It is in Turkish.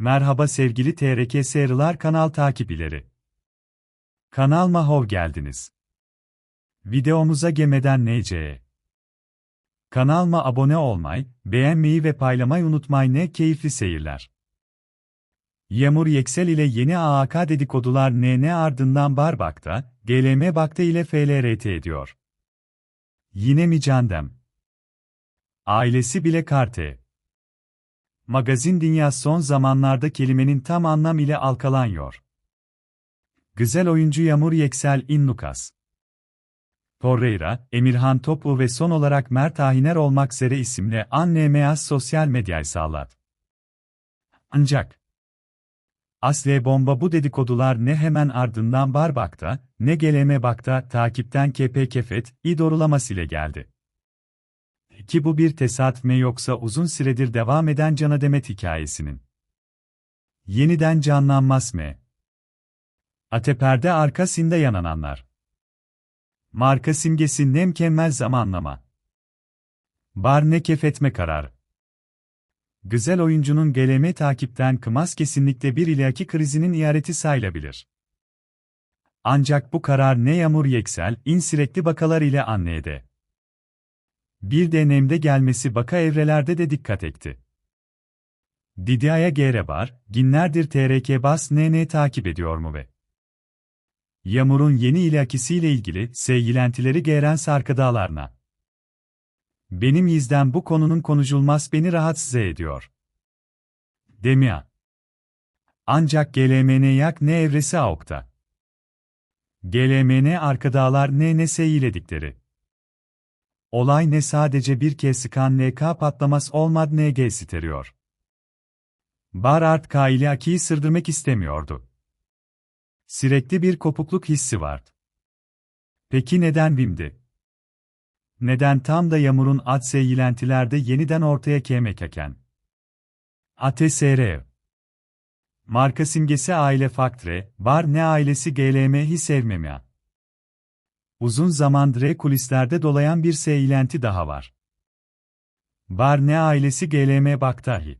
Merhaba sevgili TRK Serılar kanal takipçileri. Kanalıma hoş geldiniz. Videomuza gemeden NC'ye. Kanalıma abone olmayı, beğenmeyi ve paylamayı unutmayın ne keyifli seyirler. Yağmur Yeksel ile yeni AAK dedikodular NN ardından Barbak'ta, GLM Bak'ta ile FLRT ediyor. Yine mi Candem? Ailesi bile Karte. Magazin dünya son zamanlarda kelimenin tam anlam ile alkalanıyor. Güzel oyuncu Yağmur Yeksel in Lucas. Torreira, Emirhan Topu ve son olarak Mert Ahiner olmak üzere isimli Anne Meaz sosyal medyayı sağladı. Ancak Asle bomba bu dedikodular ne hemen ardından Barbak'ta, ne Geleme Bak'ta takipten kepe kefet, i doğrulamasıyla geldi. Ki bu bir tesadüf mi yoksa uzun süredir devam eden Cana Demet hikayesinin yeniden canlanmaz mı? Ateperde arkasında yanananlar. Marka simgesi ne mükemmel zamanlama. Bar ne kefetme karar. Güzel oyuncunun geleme takipten kımas kesinlikle bir ilaki krizinin iareti sayılabilir. Ancak bu karar ne Yağmur Yeksel, in sürekli bakalar ile anlayede. Bir denemde gelmesi baka evrelerde de dikkat etti. Didiaya Gerebar, günlerdir TRK Bas NN takip ediyor mu ve? Yağmur'un yeni ilakisiyle ilgili sevgilentileri geren sarkıdağlarına. Benim yüzden bu konunun konuşulmaz beni rahatsız ediyor. Demia. Ancak GLMN yak ne evresi AOK'ta. GLMN arkadağlar ne ne seyredikleri. Olay ne sadece bir kez sıkan NK patlaması olmad NG siteriyor. Bar art kaili akiyi sırdırmak istemiyordu. Sürekli bir kopukluk hissi vardı. Peki neden Bim'di? Neden tam da Yağmur'un ad seyilentilerde yeniden ortaya kemekaken? ATSR Marka simgesi aile faktre, var ne ailesi GLM'yi sevmemya. Uzun zamandır kulislerde dolayan bir seylenti daha var. Var ne ailesi GLM Baktahi.